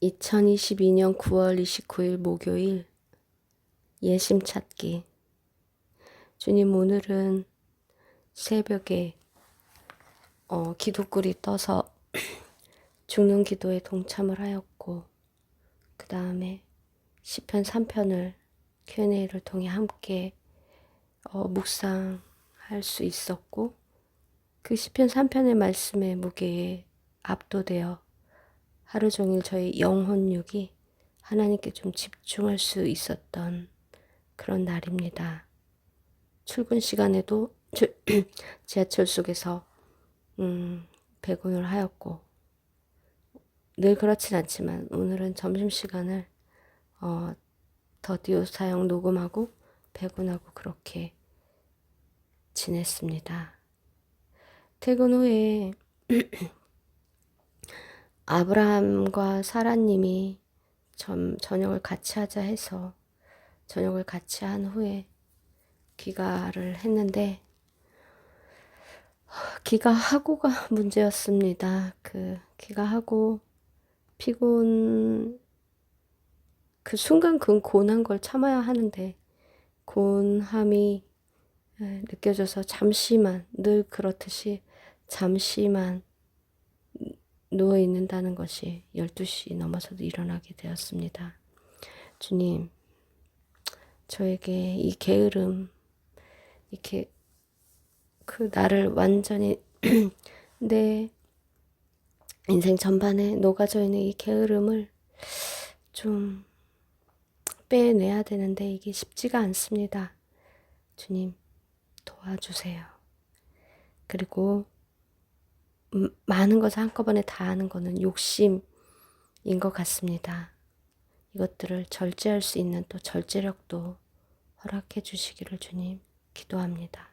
2022년 9월 29일 목요일 예심 찾기. 주님 오늘은 새벽에 어, 기도글이 떠서 죽는 기도에 동참을 하였고 그 다음에 시편 3편을 Q&A를 통해 함께 어, 묵상할 수 있었고 그 시편 3편의 말씀의 무게에 압도되어 하루 종일 저희 영혼육이 하나님께 좀 집중할 수 있었던 그런 날입니다. 출근 시간에도 지하철 속에서 음, 배곤을 하였고 늘 그렇진 않지만 오늘은 점심 시간을 어, 더디오 사용 녹음하고 배곤하고 그렇게 지냈습니다. 퇴근 후에 아브라함과 사라님이 점, 저녁을 같이 하자 해서 저녁을 같이 한 후에 귀가를 했는데 귀가하고가 문제였습니다. 그 귀가하고 피곤 그 순간 그 곤한 걸 참아야 하는데 곤함이 느껴져서 잠시만 늘 그렇듯이 잠시만 누워 있는다는 것이 12시 넘어서도 일어나게 되었습니다. 주님, 저에게 이 게으름, 이렇게 그 나를 완전히 내 인생 전반에 녹아져 있는 이 게으름을 좀 빼내야 되는데 이게 쉽지가 않습니다. 주님, 도와주세요. 그리고 음, 많은 것을 한꺼번에 다 하는 것은 욕심인 것 같습니다. 이것들을 절제할 수 있는 또 절제력도 허락해 주시기를 주님 기도합니다.